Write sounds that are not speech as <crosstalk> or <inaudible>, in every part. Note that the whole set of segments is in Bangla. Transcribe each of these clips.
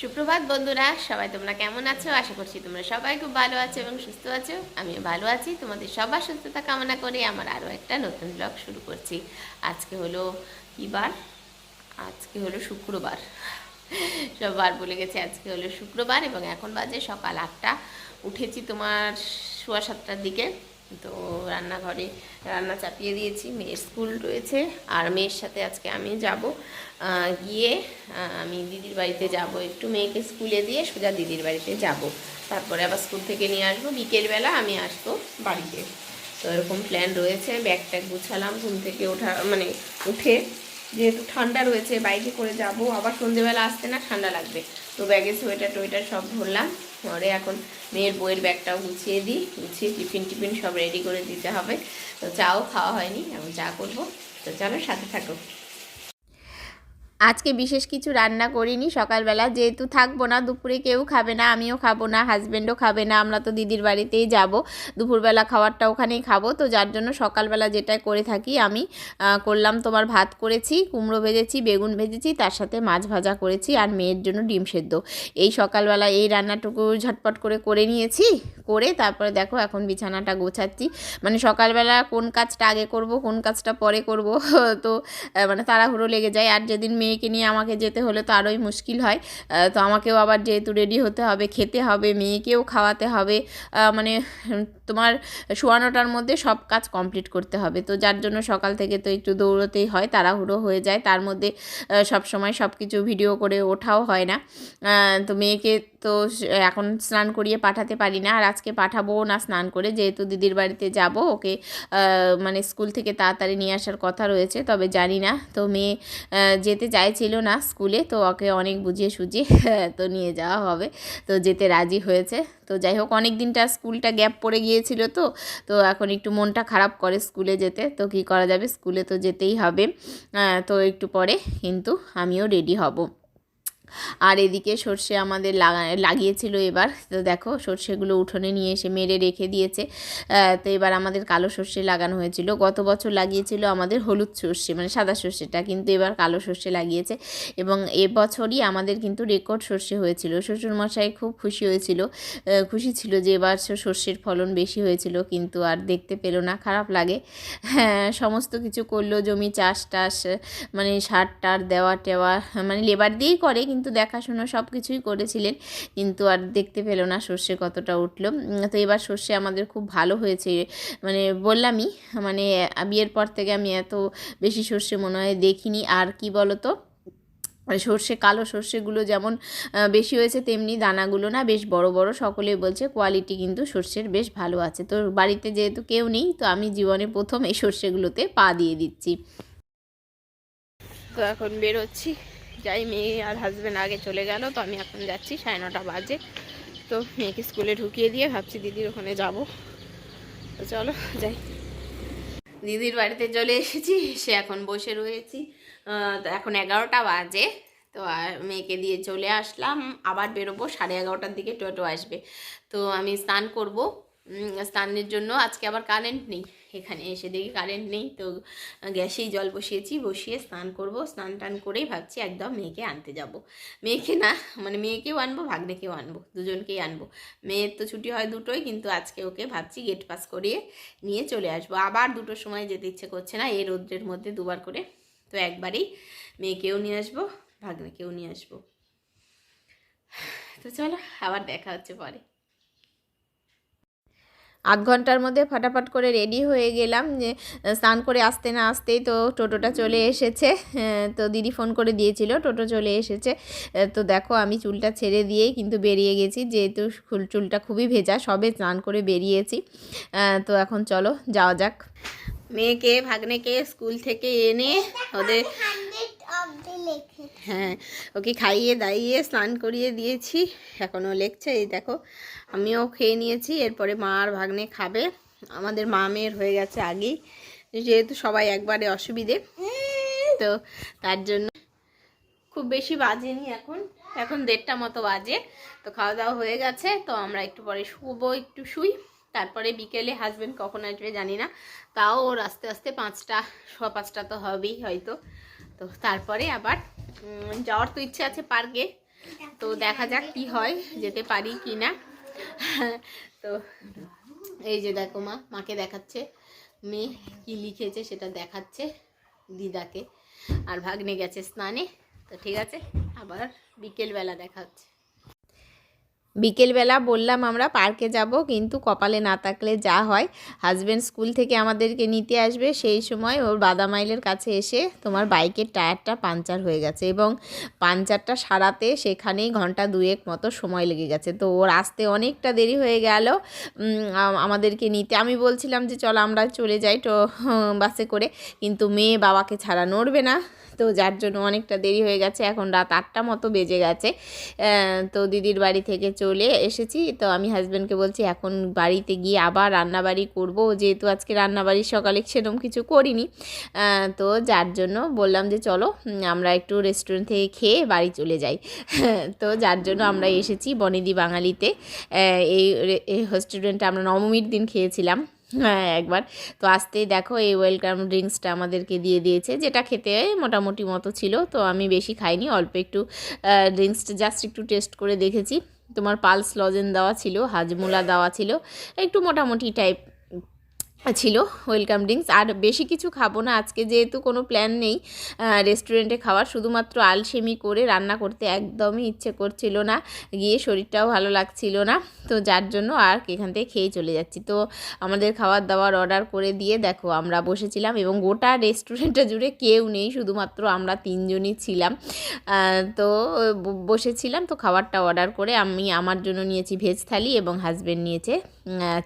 সুপ্রভাত বন্ধুরা, সবাই তোমরা কেমন আছো? আশা করছি তোমরা সবাই খুব ভালো আছো এবং সুস্থ আছো। আমিও ভালো আছি। তোমাদের সবার সুস্থতা কামনা করে আমার আরও একটা নতুন ব্লগ শুরু করছি। আজকে হলো কী বার? আজকে হলো শুক্রবার। সববার বলে গেছে আজকে হলো শুক্রবার এবং এখন বাজে সকাল আটটা। উঠেছি তোমার সোয়া সাতটার দিকে। তো রান্নাঘরে রান্না চাপিয়ে দিয়েছি। মেয়ের স্কুল রয়েছে আর মেয়ের সাথে আজকে আমি যাব। গিয়ে আমি দিদির বাড়িতে যাব। একটু মেয়েকে স্কুলে দিয়ে সোজা দিদির বাড়িতে যাব। তারপরে আবার স্কুল থেকে নিয়ে আসব। বিকেলবেলা আমি আসব বাড়িতে। তো এরকম প্ল্যান রয়েছে। ব্যাগ ট্যাগ গুছালাম, ঘুম থেকে ওঠা মানে উঠে যেহেতু ঠান্ডা রয়েছে বাইকে করে যাব। আবার সন্ধেবেলা আসতে না ঠান্ডা লাগবে। তো ব্যাগে সোয়েটার টোয়েটার সব ধরলাম। পরে এখন মেয়ের বইয়ের ব্যাগটাও গুছিয়ে দিই, গুছিয়ে টিফিন টিফিন সব রেডি করে দিতে হবে। তো চাও, খাওয়া হয়নি, আমি চা করব। তো চলো সাথে থাকো। আজকে বিশেষ কিছু রান্না করিনি, সকালবেলা যেহেতু থাকব না, দুপুরে কেউ খাবে না, আমিও খাব না হাজব্যান্ডও খাবে না, আমরা তো দিদির বাড়িতেই যাব। দুপুরবেলা খাবারটা ওখানেই খাব, তো যার জন্য সকালবেলা যেটা করে থাকি আমি করলাম তোমার ভাত করেছি, কুমড়ো ভেজেছি, বেগুন ভেজেছি, তার সাথে মাছ ভাজা করেছি আর মেয়ের জন্য ডিম সেদ্ধ। এই সকালবেলা এই রান্নাটুকু ঝটপট করে করে নিয়েছি, করে তারপরে দেখো এখন বিছানাটা গোছাচ্ছি। মানে সকালবেলা কোন কাজটা আগে করব, কোন কাজটা পরে করব, <laughs> তো মানে তাড়াহুড়ো লেগে যায়। আর যেদিন মেয়েকে নিয়ে আমাকে যেতে হলে তো আরোই মুশকিল হয়। তো আমাকেও আবার যেহেতু রেডি হতে হবে, খেতে হবে, মেয়েকেও খাওয়াতে হবে মানে তোমার শোয়ানোটার মধ্যে সব কাজ কমপ্লিট করতে হবে। তো যার জন্য সকাল থেকে তো একটু দৌড়তেই হয়, তাড়াহুড়ো হয়ে যায়। তার মধ্যে সব সময় সব কিছু ভিডিও করে ওঠাও হয় না। তো মেয়েকে তো এখন স্নান করিয়ে পাঠাতে পারি না। আর আজকে পাঠাবো না স্নান করে। যেহেতু দিদির বাড়িতে যাব, ওকে মানে স্কুল থেকে তাড়াতাড়ি নিয়ে আসার কথা রয়েছে। তবে জানি না। তো মেয়ে যেতে চাইছিল না স্কুলে, তো ওকে অনেক বুঝিয়ে সুঝিয়ে <laughs> তো নিয়ে যাওয়া হবে। তো যেতে রাজি হয়েছে। তো যাই হোক অনেক দিনটা স্কুলটা গ্যাপ পড়ে গিয়েছিল তো তো এখন একটু মনটা খারাপ করে স্কুলে যেতে। তো কি করা যাবে? স্কুলে তো যেতেই হবে। তো একটু পরে কিন্তু আমিও রেডি হব। আর এদিকে সর্ষে আমাদের লাগা, লাগিয়েছিল এবার। তো দেখো, সর্ষেগুলো উঠোনে নিয়ে এসে মেরে রেখে দিয়েছে। তো এবার আমাদের কালো সর্ষে লাগানো হয়েছিল। গত বছর লাগিয়েছিল আমাদের হলুদ সর্ষে মানে সাদা সর্ষেটা, কিন্তু এবার কালো সর্ষে লাগিয়েছে। এবং এবছরই আমাদের কিন্তু রেকর্ড সর্ষে হয়েছিল। শ্বশুরমশাই খুব খুশি হয়েছিল খুশি ছিল যে এবার সর্ষের ফলন বেশি হয়েছিল, কিন্তু আর দেখতে পেল না, খারাপ লাগে। হ্যাঁ সমস্ত কিছু করল, জমি চাষ টাস মানে সার টার দেওয়া টেওয়া মানে লেবার দিয়েই করে, কিন্তু দেখাশুনো সব কিছুই করেছিলেন। কিন্তু আর দেখতে পেল না সর্ষে কতটা উঠল। তো এবার সর্ষে আমাদের খুব ভালো হয়েছে। মানে বললামই মানে বিয়ের পর থেকে আমি এত বেশি সর্ষে মনে হয় দেখিনি। আর কি বলো তো সর্ষে, কালো সর্ষেগুলো যেমন বেশি হয়েছে তেমনি দানাগুলো না বেশ বড় বড় সকলেই বলছে কোয়ালিটি কিন্তু সর্ষের বেশ ভালো আছে। তো বাড়িতে যেহেতু কেউ নেই, তো আমি জীবনে প্রথম এই সর্ষেগুলোতে পা দিয়ে দিচ্ছি। তো এখন বেরোচ্ছি। যাই, মেয়ে আর হাজব্যান্ড আগে চলে গেল, তো আমি এখন যাচ্ছি সাড়ে নটা বাজে। তো মেয়েকে স্কুলে ঢুকিয়ে দিয়ে ভাবছি দিদির ওখানে যাব। তো চলো, যাই। দিদির বাড়িতে চলে এসেছি, সে এখন বসে রয়েছি। তো এখন এগারোটা বাজে, তো আর মেয়েকে দিয়ে চলে আসলাম। আবার বেরোবো, সাড়ে এগারোটার দিকে টোটো আসবে। তো আমি স্নান করব। স্নানের জন্য আজকে আবার কারেন্ট নেই। এখানে এসে দেখি কারেন্ট নেই, তো গ্যাসেই জল বসিয়েছি, বসিয়ে স্নান করব, স্নান টান করেই ভাবছি একদম মেয়েকে আনতে যাব। মেয়েকে না মানে মেয়েকেও আনব, ভাগ্নেকেও আনব, দুজনকেই আনব। মেয়ের তো ছুটি হয় দুটোই, কিন্তু আজকে ওকে ভাবছি গেট পাস করিয়ে নিয়ে চলে আসব। আবার দুটোর সময় যেতে ইচ্ছে করছে না, এই রোদ্রের মধ্যে দুবার করে। তো একবারেই মেয়েকেও নিয়ে আসব, ভাগ্নেকেও নিয়ে আসব। তো চলো, আবার দেখা হচ্ছে পরে। আধ ঘণ্টার মধ্যে ফটাফট করে রেডি হয়ে গেলাম যে স্নান করে আসতে না আসতেই তো টোটোটা চলে এসেছে। তো দিদি ফোন করে দিয়েছিল, টোটো চলে এসেছে। তো দেখো আমি চুলটা ছেড়ে দিয়েই কিন্তু বেরিয়ে গেছি, যেহেতু চুলটা খুবই ভেজা, সবে স্নান করে বেরিয়েছি। তো এখন চলো, যাওয়া যাক। মেয়েকে, ভাগ্নেকে স্কুল থেকে এনে ওদের হ্যাঁ ওকে খাইয়ে দাইয়ে স্নান করিয়ে দিয়েছি। এখনও লেখছে, এই দেখো। আমিও খেয়ে নিয়েছি, এরপরে মা আর ভাগ্নে খাবে। আমাদের মা মেয়ের হয়ে গেছে আগেই, যেহেতু সবাই একবারে অসুবিধে, তো তার জন্য খুব বেশি বাজেনি এখন। এখন দেড়টা মতো বাজে, তো খাওয়া দাওয়া হয়ে গেছে, তো আমরা একটু পরে শুবো, একটু শুই। তারপরে বিকেলে হাজবেন্ড কখন আসবে জানি না, তাও ওর আস্তে আস্তে পাঁচটা, সোয়া পাঁচটা তো হবেই হয়তো। তো তারপরে আবার যাওয়ার তো ইচ্ছে আছে পার্কে, তো দেখা যাক কি হয়, যেতে পারি কি না তো এই যে দেখো মা, মাকে দেখাচ্ছে। মেয়ে কি লিখেছে সেটা দেখাচ্ছে দিদাকে। আর ভাগ্নে গেছে স্নানে। তো ঠিক আছে, আবার বিকেলবেলা দেখা হচ্ছে। বিকেলবেলা বললাম আমরা পার্কে যাব, কিন্তু কপালে না থাকলে যা হয় হাজব্যান্ড স্কুল থেকে আমাদেরকে নিতে আসবে। সেই সময় ওর বাদামাইলের কাছে এসে তোমার বাইকের টায়ারটা পাঞ্চার হয়ে গেছে এবং পাঞ্চারটা সারাতে সেখানেই ঘণ্টা দুয়েক মতো সময় লেগে গেছে। তো ওর আসতে অনেকটা দেরি হয়ে গেল আমাদেরকে নিতে। আমি বলছিলাম যে, চল আমরা চলে যাই তো বাসে করে। কিন্তু মেয়ে বাবাকে ছাড়া নড়বে না। তো যার জন্য অনেকটা দেরি হয়ে গেছে। এখন রাত আটটা মতো বেজে গেছে। তো দিদির বাড়ি থেকে চলে এসেছি। তো আমি হাজব্যান্ডকে বলছি, এখন বাড়িতে গিয়ে আবার রান্নাবাড়ি করব। যেহেতু আজকে রান্নাবাড়ি সকালে সেরকম কিছু করিনি। তো যার জন্য বললাম যে, চলো আমরা একটু রেস্টুরেন্ট থেকে খেয়ে বাড়ি চলে যাই। <laughs> তো যার জন্য আমরা এসেছি বনেদি বাঙালিতে। এই রে- এই রেস্টুরেন্টে আমরা নবমীর দিন খেয়েছিলাম হ্যাঁ একবার। তো আসতেই দেখো, এই ওয়েলকাম ড্রিঙ্কসটা আমাদেরকে দিয়ে দিয়েছে, যেটা খেতে মোটামুটি মতো ছিল। তো আমি বেশি খাইনি, অল্প একটু ড্রিঙ্কসটা জাস্ট একটু টেস্ট করে দেখেছি। তোমার পালস লজেন দেওয়া ছিল হাজমোলা দেওয়া ছিল একটু মোটামুটি টাইপ ছিল ওয়েলকাম ড্রিঙ্কস। আর বেশি কিছু খাব না। আজকে যেহেতু কোনো প্ল্যান নেই রেস্টুরেন্টে খাওয়ার। শুধুমাত্র আলসেমি করে রান্না করতে একদমই ইচ্ছে করছিল না। গিয়ে শরীরটাও ভালো লাগছিল না। তো যার জন্য আর এখান থেকে খেয়ে চলে যাচ্ছি। তো আমাদের খাবার দাবার অর্ডার করে দিয়ে দেখো, আমরা বসেছিলাম এবং গোটা রেস্টুরেন্টটা জুড়ে কেউ নেই। শুধুমাত্র আমরা তিনজনই ছিলাম। তো বসেছিলাম। তো খাবারটা অর্ডার করে আমি আমার জন্য নিয়েছি ভেজ থালি এবং হাজব্যান্ড নিয়েছে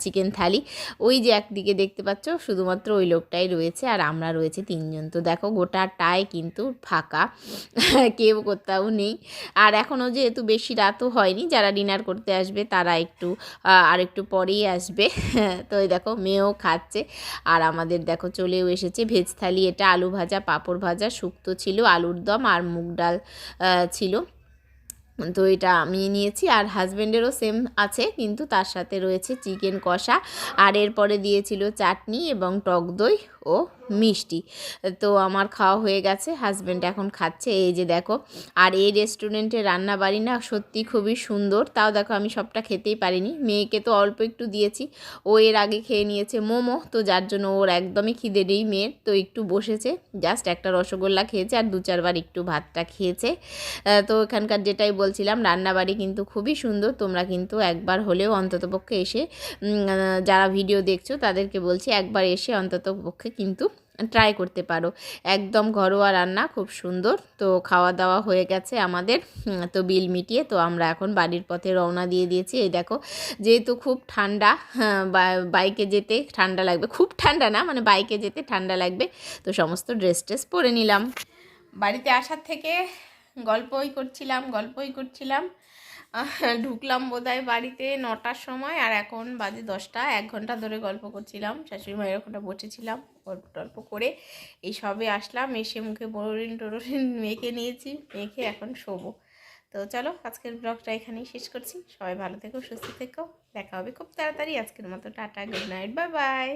চিকেন থালি। ওই যে একদিকে দেখতে পাচ্ছ, শুধুমাত্র ওই লোকটাই রয়েছে আর আমরা রয়েছে তিনজন। তো দেখো গোটাটাই কিন্তু ফাঁকা, কেউ কোথাও নেই। আর এখনও যেহেতু বেশি রাতও হয়নি, যারা ডিনার করতে আসবে তারা একটু আর একটু পরেই আসবে। <laughs> তো এই দেখো, মেয়েও খাচ্ছে। আর আমাদের দেখো, চলেও এসেছে ভেজ থালি। এটা আলু ভাজা, পাঁপড় ভাজা, শুক্তো ছিল, আলুর দম আর মুগ ডাল ছিল। তো এটা আমি নিয়েছি আর হাজব্যান্ডেরও সেম আছে, কিন্তু তার সাথে রয়েছে চিকেন কষা। আর এরপরে দিয়েছিল চাটনি এবং টক দই ও মিষ্টি। তো আমার খাওয়া হয়ে গেছে হাজব্যান্ড এখন খাচ্ছে। এই যে দেখো, আর এই রেস্টুরেন্টে রান্না বাড়ি না সত্যি খুবই সুন্দর। তাও দেখো আমি সবটা খেতেই পারিনি। মেয়েকে তো অল্প একটু দিয়েছি। ও এর আগে খেয়ে নিয়েছে মোমো। তো যার জন্য ওর একদমই খিদে নেই মেয়ের। তো একটু বসেছে জাস্ট একটা রসগোল্লা খেয়েছে আর দু চারবার একটু ভাতটা খেয়েছে। তো এখানকার যেটাই বলছিলাম, রান্নাবাড়ি কিন্তু খুবই সুন্দর। তোমরা কিন্তু একবার হলেও অন্ততপক্ষে এসে যারা ভিডিও দেখছ তাদেরকে বলছি একবার এসে অন্ততপক্ষে কিন্তু ট্রাই করতে পারো। একদম ঘরোয়া রান্না খুব সুন্দর। তো খাওয়া দাওয়া হয়ে গেছে আমাদের। তো বিল মিটিয়ে তো আমরা এখন বাড়ির পথে রওনা দিয়ে দিয়েছি। এই দেখো যেহেতু খুব ঠান্ডা হ্যাঁ, বাইকে যেতে ঠান্ডা লাগবে। খুব ঠান্ডা না মানে বাইকে যেতে ঠান্ডা লাগবে। তো সমস্ত ড্রেস ট্রেস পরে নিলাম। বাড়িতে আসার থেকে গল্পই করছিলাম গল্পই করছিলাম। ঢুকলাম বোধহয় বাড়িতে নটার সময় আর এখন বাজে দশটা। এক ঘণ্টা ধরে গল্প করছিলাম, শাশুড়ি মায়ের ওখানটা বসেছিলাম, গল্প টল্প করে এই সবে আসলাম, এসে মুখে বড়রিন টররিন মেখে নিয়েছি, মেখে এখন শোবো। তো চলো, আজকের ব্লগটা এখানেই শেষ করছি। সবাই ভালো থেকো, সুস্থ থেকো, দেখা হবে খুব তাড়াতাড়ি। আজকের মতো tata good night bye bye